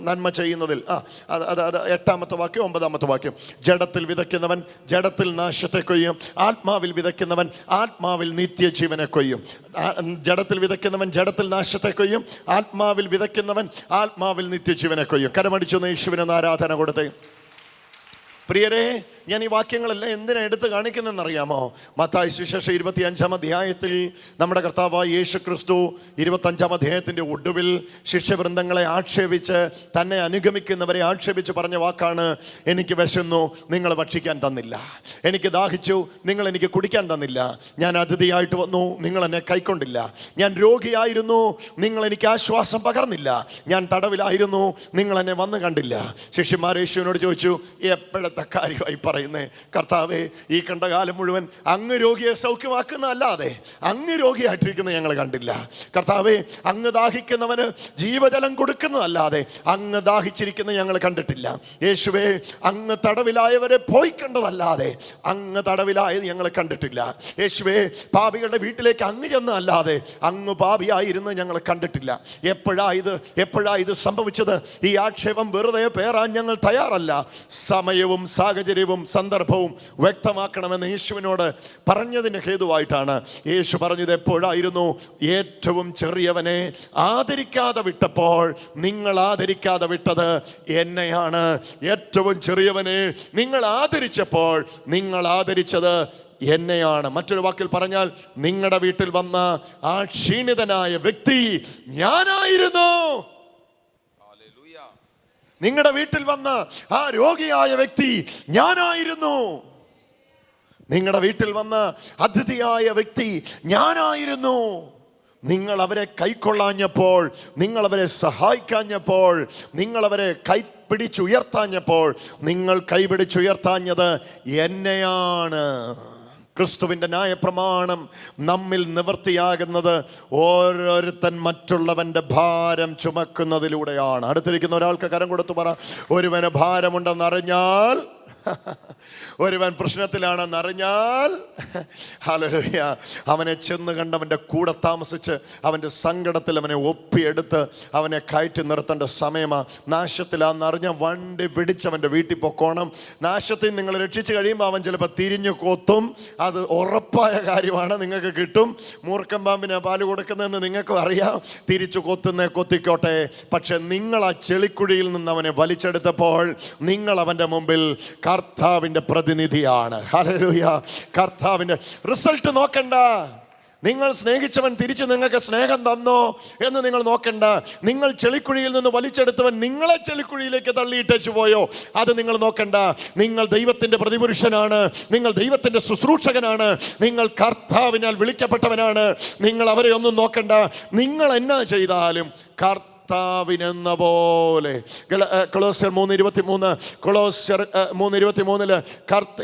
നന്മ ചെയ്യുന്നതിൽ. ആ അത് അത് അത് എട്ടാമത്തെ വാക്യം ഒമ്പതാമത്തെ വാക്യം. ജഡത്തിൽ വിതയ്ക്കുന്നവൻ ജഡത്തിൽ നാശത്തെ കൊയ്യും. ആത്മാവിൽ വിതയ്ക്കുന്നവൻ ആത്മാവിൽ നിത്യജീവനെ കൊയ്യും. ജഡത്തിൽ വിതയ്ക്കുന്നവൻ ജഡത്തിൽ നാശത്തെ കൊയ്യും. ആത്മാവിൽ വിതയ്ക്കുന്നവൻ ആത്മാവിൽ നിത്യജീവനെ കൊയ്യും. കരമടിച്ചു യേശുവിനൊന്ന് ആരാധന കൊടുത്തേ. പ്രിയരെ ഞാൻ ഈ വാക്യങ്ങളെല്ലാം എന്തിനാ എടുത്ത് കാണിക്കുന്നതെന്ന് അറിയാമോ മത്തായി സുശേഷം ഇരുപത്തി അഞ്ചാം അധ്യായത്തിൽ നമ്മുടെ കർത്താവായ യേശു ക്രിസ്തു ഇരുപത്തഞ്ചാം അധ്യായത്തിന്റെ ഒടുവിൽ ശിഷ്യവൃന്ദങ്ങളെ ആക്ഷേപിച്ച് തന്നെ അനുഗമിക്കുന്നവരെ ആക്ഷേപിച്ച് പറഞ്ഞ വാക്കാണ് എനിക്ക് വിശന്നു നിങ്ങൾ ഭക്ഷിക്കാൻ തന്നില്ല. എനിക്ക് ദാഹിച്ചു നിങ്ങൾ എനിക്ക് കുടിക്കാൻ തന്നില്ല. ഞാൻ അതിഥിയായിട്ട് വന്നു നിങ്ങൾ എന്നെ കൈക്കൊണ്ടില്ല. ഞാൻ രോഗിയായിരുന്നു നിങ്ങൾ എനിക്ക് ആശ്വാസം പകർന്നില്ല. ഞാൻ തടവിലായിരുന്നു നിങ്ങൾ എന്നെ വന്ന് കണ്ടില്ല. ശിഷ്യന്മാർ യേശുവിനോട് ചോദിച്ചു എപ്പോഴത്തെ കാര്യമായി പറയുന്നേ കർത്താവെ ഈ കണ്ട കാലം മുഴുവൻ അങ്ങ് രോഗിയെ സൗഖ്യമാക്കുന്ന അല്ലാതെ അങ്ങ് രോഗിയായിട്ടിരിക്കുന്ന ഞങ്ങൾ കണ്ടില്ല. കർത്താവെ അങ്ങ് ദാഹിക്കുന്നവന് ജീവജലം കൊടുക്കുന്നതല്ലാതെ അങ്ങ് ദാഹിച്ചിരിക്കുന്ന ഞങ്ങൾ കണ്ടിട്ടില്ല. യേശുവേ അങ്ങ് തടവിലായവരെ പോയി കണ്ടതല്ലാതെ അങ്ങ് തടവിലായത് ഞങ്ങൾ കണ്ടിട്ടില്ല. യേശുവേ പാപികളുടെ വീട്ടിലേക്ക് അങ്ങ് ചെന്നതല്ലാതെ അങ്ങ് പാപിയായിരുന്ന ഞങ്ങൾ കണ്ടിട്ടില്ല. എപ്പോഴാ ഇത് എപ്പോഴാ ഇത് സംഭവിച്ചത്? ഈ ആക്ഷേപം വെറുതെ പേറാൻ ഞങ്ങൾ തയ്യാറല്ല. സമയവും സാഹചര്യവും സന്ദർഭവും വ്യക്തമാക്കണമെന്ന് യേശുവിനോട് പറഞ്ഞതിന് ഹേതുവായിട്ടാണ് യേശു പറഞ്ഞത് എപ്പോഴായിരുന്നു ഏറ്റവും ചെറിയവനെ ആദരിക്കാതെ വിട്ടപ്പോൾ നിങ്ങൾ ആദരിക്കാതെ വിട്ടത് എന്നെയാണ്. ഏറ്റവും ചെറിയവനെ നിങ്ങൾ ആദരിച്ചപ്പോൾ നിങ്ങൾ ആദരിച്ചത് എന്നെയാണ്. മറ്റൊരു വാക്കിൽ പറഞ്ഞാൽ നിങ്ങളുടെ വീട്ടിൽ വന്ന ആ ക്ഷീണിതനായ വ്യക്തി ഞാനായിരുന്നു. നിങ്ങളുടെ വീട്ടിൽ വന്ന് ആ രോഗിയായ വ്യക്തി ഞാനായിരുന്നു. നിങ്ങളുടെ വീട്ടിൽ വന്ന് അതിഥിയായ വ്യക്തി ഞാനായിരുന്നു. നിങ്ങൾ അവരെ കൈക്കൊള്ളാഞ്ഞപ്പോൾ നിങ്ങൾ അവരെ സഹായിക്കാഞ്ഞപ്പോൾ നിങ്ങൾ അവരെ കൈ പിടിച്ചുയർത്താഞ്ഞപ്പോൾ നിങ്ങൾ കൈപിടിച്ചുയർത്താഞ്ഞത് എന്നെയാണ്. ക്രിസ്തുവിന്റെ ന്യായപ്രമാണം നമ്മിൽ നിവൃത്തിയാകുന്നത് ഓരോരുത്തൻ മറ്റുള്ളവന്റെ ഭാരം ചുമക്കുന്നതിലൂടെയാണ്. അടുത്തിരിക്കുന്ന ഒരാൾക്ക് കരം കൊടുത്തു പറ ഒരുവന് ഭാരമുണ്ടെന്നറിഞ്ഞാൽ ഒരുവൻ പ്രശ്നത്തിലാണെന്നറിഞ്ഞാൽ ഹല്ലേലൂയ അവനെ ചെന്ന് കണ്ട് അവന്റെ കൂടെ താമസിച്ച് അവന്റെ സങ്കടത്തിൽ അവനെ ഒപ്പിയെടുത്ത് അവനെ കയറ്റി നിർത്തേണ്ട സമയമാണ് നാശത്തിലാണെന്നറിഞ്ഞ വണ്ടി പിടിച്ചവന്റെ വീട്ടിൽ പൊക്കോണം. നാശത്തിൽ നിങ്ങൾ രക്ഷിച്ചു കഴിയുമ്പോൾ അവൻ ചിലപ്പോൾ തിരിഞ്ഞു കൊത്തും. അത് ഉറപ്പായ കാര്യമാണ് നിങ്ങൾക്ക് കിട്ടും. മൂർക്കം പാമ്പിന് പാൽ കൊടുക്കുന്നതെന്ന് നിങ്ങൾക്കും അറിയാം. തിരിച്ചു കൊത്തുന്നേ കൊത്തിക്കോട്ടെ. പക്ഷെ നിങ്ങൾ ആ ചെളിക്കുഴിയിൽ നിന്ന് അവനെ വലിച്ചെടുത്തപ്പോൾ നിങ്ങൾ അവന്റെ മുമ്പിൽ കർത്താവിന്റെ പ്രതിനിധിയാണ്. ഹല്ലേലൂയ കർത്താവിന്റെ റിസൾട്ട് നോക്കണ്ട. നിങ്ങൾ സ്നേഹിച്ചവൻ തിരിച്ച് നിങ്ങൾക്ക് സ്നേഹം തന്നോ എന്ന് നിങ്ങൾ നോക്കണ്ട. നിങ്ങൾ ചെളിക്കുഴിയിൽ നിന്ന് വലിച്ചെടുത്തവൻ നിങ്ങളെ ചെളിക്കുഴിയിലേക്ക് തള്ളിയിട്ടേച്ചു പോയോ? അത് നിങ്ങൾ നോക്കണ്ട. നിങ്ങൾ ദൈവത്തിന്റെ പ്രതിപുരുഷനാണ്. നിങ്ങൾ ദൈവത്തിന്റെ ശുശ്രൂഷകനാണ്. നിങ്ങൾ കർത്താവിനാൽ വിളിക്കപ്പെട്ടവനാണ്. നിങ്ങൾ അവരെ ഒന്നും നോക്കണ്ട. നിങ്ങൾ എന്നാ ചെയ്താലും കർത്താവ് കർത്താവിനെന്ന പോലെ കൊളോസ്യർ മൂന്ന് ഇരുപത്തി മൂന്ന് കൊളോസ്യർ മൂന്ന് ഇരുപത്തി മൂന്നിൽ കർത്ത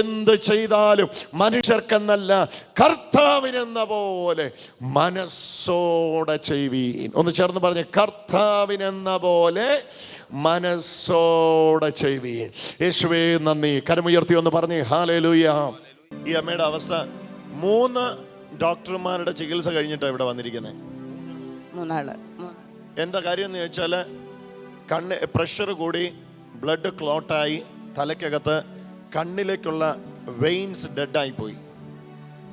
എന്ത് ചെയ്താലും മനുഷ്യർക്കെന്നല്ല കർത്താവിനെന്ന പോലെ മനസ്സോടെ ചെയ്യുവീൻ. ഒന്ന് ചേർന്ന് പറഞ്ഞ് കർത്താവിനെന്ന പോലെ മനസ്സോടെ ചെയ്യുവീൻ. യേശുവേ നന്ദി. കരമുയർത്തി ഒന്ന് പറഞ്ഞ് ഹാലേലൂയ. ഈ അമ്മയുടെ അവസ്ഥ മൂന്ന് ഡോക്ടർമാരുടെ ചികിത്സ കഴിഞ്ഞിട്ടാണ് ഇവിടെ വന്നിരിക്കുന്നത് മൂന്നാൾ. മൂന്ന് എന്താ കാര്യം എന്ന് ചോദിച്ചാൽ കണ്ണ് പ്രഷർ കൂടി ബ്ലഡ് ക്ലോട്ടായി തലയ്ക്കകത്ത് കണ്ണിലേക്കുള്ള വെയിൻസ് ഡെഡായി പോയി.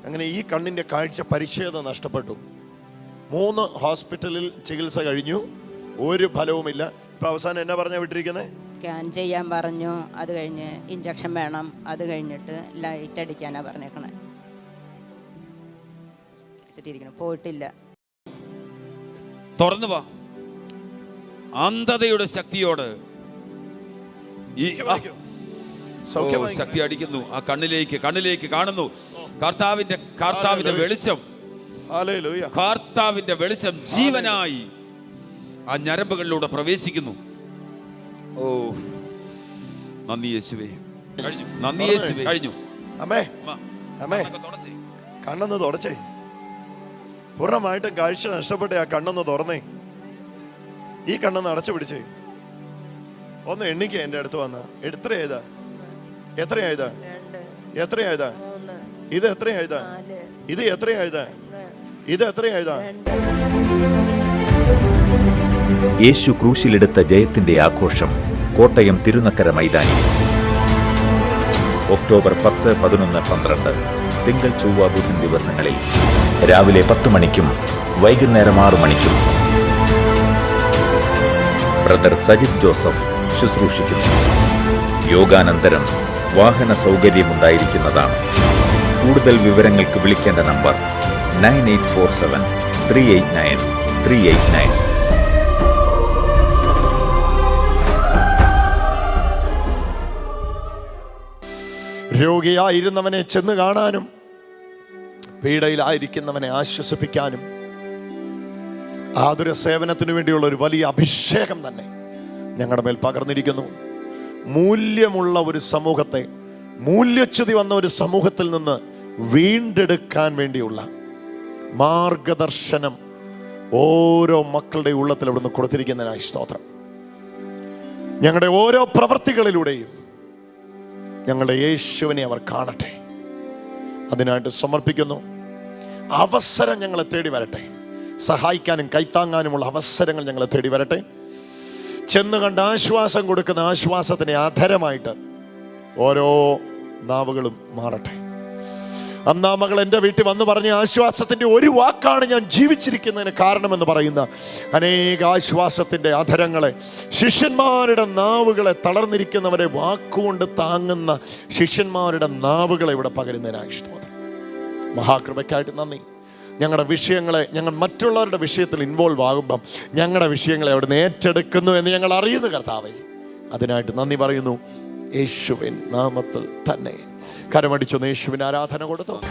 അങ്ങനെ ഈ കണ്ണിന്റെ കാഴ്ച പരിച്ഛേദം നഷ്ടപ്പെട്ടു. മൂന്ന് ഹോസ്പിറ്റലിൽ ചികിത്സ കഴിഞ്ഞു. ഒരു ഫലവുമില്ല. ഇപ്പം അവസാനം എന്നാ പറഞ്ഞാൽ വിട്ടിരിക്കുന്നത് സ്കാൻ ചെയ്യാൻ പറഞ്ഞു. അത് കഴിഞ്ഞ് ഇഞ്ചക്ഷൻ വേണം. അത് കഴിഞ്ഞിട്ട് ലൈറ്റ് അടിക്കാനാ പറഞ്ഞേക്കണേ. പോയിട്ടില്ല. തുറന്നു വാ. അന്ധതയുടെ ശക്തിയോട് ഈ ശക്തി അടിക്കുന്നു. ആ കണ്ണിലേക്ക് കണ്ണിലേക്ക് കാണുന്നു. കർത്താവിന്റെ കർത്താവിന്റെ. വെളിച്ചം. കർത്താവിന്റെ വെളിച്ചം ജീവനായി ആ ഞരമ്പുകളിലൂടെ പ്രവേശിക്കുന്നു. ഓ നന്ദി യേശുവേ. കഴിഞ്ഞു. നന്ദി യേശുവേ. കഴിഞ്ഞു. അമ്മേ അമ്മ, കണ്ണൊന്ന് തുടച്ചേ. പൂർണമായിട്ടും കാഴ്ച നഷ്ടപ്പെട്ട ആ കണ്ണൊന്ന് തുറന്നേ. ഈ കണ്ണൊന്ന് അടച്ചു പിടിച്ചേ. ഒന്ന് എണ്ണിക്ക എന്റെ അടുത്ത് വന്ന. എത്രയായതാ എത്രയായതാ എത്രയായതാ ഇത് എത്രയായതാ ഇത് എത്രയായതാ ഇത് എത്രയായതാ യേശു ക്രൂശിലെടുത്ത ജയത്തിന്റെ ആഘോഷം കോട്ടയം തിരുനക്കര മൈതാനി ഒക്ടോബർ പത്ത് പതിനൊന്ന് പന്ത്രണ്ട് തിങ്കൾ ചൊവ്വ ബുധൻ ദിവസങ്ങളിൽ രാവിലെ പത്ത് മണിക്കും വൈകുന്നേരം ആറു മണിക്കും ബ്രദർ സജിത് ജോസഫ് ശുശ്രൂഷിക്കുന്നു. യോഗാനന്തരം വാഹന സൗകര്യമുണ്ടായിരിക്കുന്നതാണ്. കൂടുതൽ വിവരങ്ങൾക്ക് വിളിക്കേണ്ട number nine eight four seven three eight nine three eight nine. രോഗിയായിരുന്നവനെ ചെന്ന് കാണാനും പീഡയിലായിരിക്കുന്നവനെ ആശ്വസിപ്പിക്കാനും ആതുര സേവനത്തിന് വേണ്ടിയുള്ള ഒരു വലിയ അഭിഷേകം തന്നെ ഞങ്ങളുടെ മേൽ പകർന്നിരിക്കുന്നു. മൂല്യമുള്ള ഒരു സമൂഹത്തെ മൂല്യച്യുതി വന്ന ഒരു സമൂഹത്തിൽ നിന്ന് വീണ്ടെടുക്കാൻ വേണ്ടിയുള്ള മാർഗദർശനം ഓരോ മക്കളുടെ ഉള്ളത്തിൽ അവിടുന്ന് കൊടുത്തിരിക്കുന്നതിനായി സ്തോത്രം. ഞങ്ങളുടെ ഓരോ പ്രവൃത്തികളിലൂടെയും ഞങ്ങളുടെ യേശുവിനെ അവർ കാണട്ടെ. അതിനായിട്ട് സമർപ്പിക്കുന്നു. അവസരം ഞങ്ങളെ തേടി വരട്ടെ. സഹായിക്കാനും കൈത്താങ്ങാനുമുള്ള അവസരങ്ങൾ ഞങ്ങളെ തേടി വരട്ടെ. ചെന്ന് കണ്ട് ആശ്വാസം കൊടുക്കുന്ന ആശ്വാസത്തിന് ആധാരമായിട്ട് ഓരോ നാവുകളും മാറട്ടെ. അന്നാ മകൾ എന്റെ വീട്ടിൽ വന്ന് പറഞ്ഞ ആശ്വാസത്തിന്റെ ഒരു വാക്കാണ് ഞാൻ ജീവിച്ചിരിക്കുന്നതിന് കാരണമെന്ന് പറയുന്ന അനേക ആശ്വാസത്തിന്റെ അധരങ്ങളെ ശിഷ്യന്മാരുടെ നാവുകളെ തളർന്നിരിക്കുന്നവരെ വാക്കുകൊണ്ട് താങ്ങുന്ന ശിഷ്യന്മാരുടെ നാവുകളെ ഇവിടെ പകരുന്നതിനായി ഇഷ്ടം. മഹാകൃപയ്ക്കായിട്ട് നന്ദി. ഞങ്ങളുടെ വിഷയങ്ങളെ ഞങ്ങൾ മറ്റുള്ളവരുടെ വിഷയത്തിൽ ഇൻവോൾവ് ആകുമ്പം ഞങ്ങളുടെ വിഷയങ്ങളെ അവിടുന്ന് ഏറ്റെടുക്കുന്നു എന്ന് ഞങ്ങൾ അറിയുന്നു കർത്താവേ. അതിനായിട്ട് നന്ദി പറയുന്നു. യേശുവിൻ നാമത്തിൽ തന്നെ. കരമടിച്ചൊന്ന് യേശുവിന് ആരാധന കൊടുത്തു.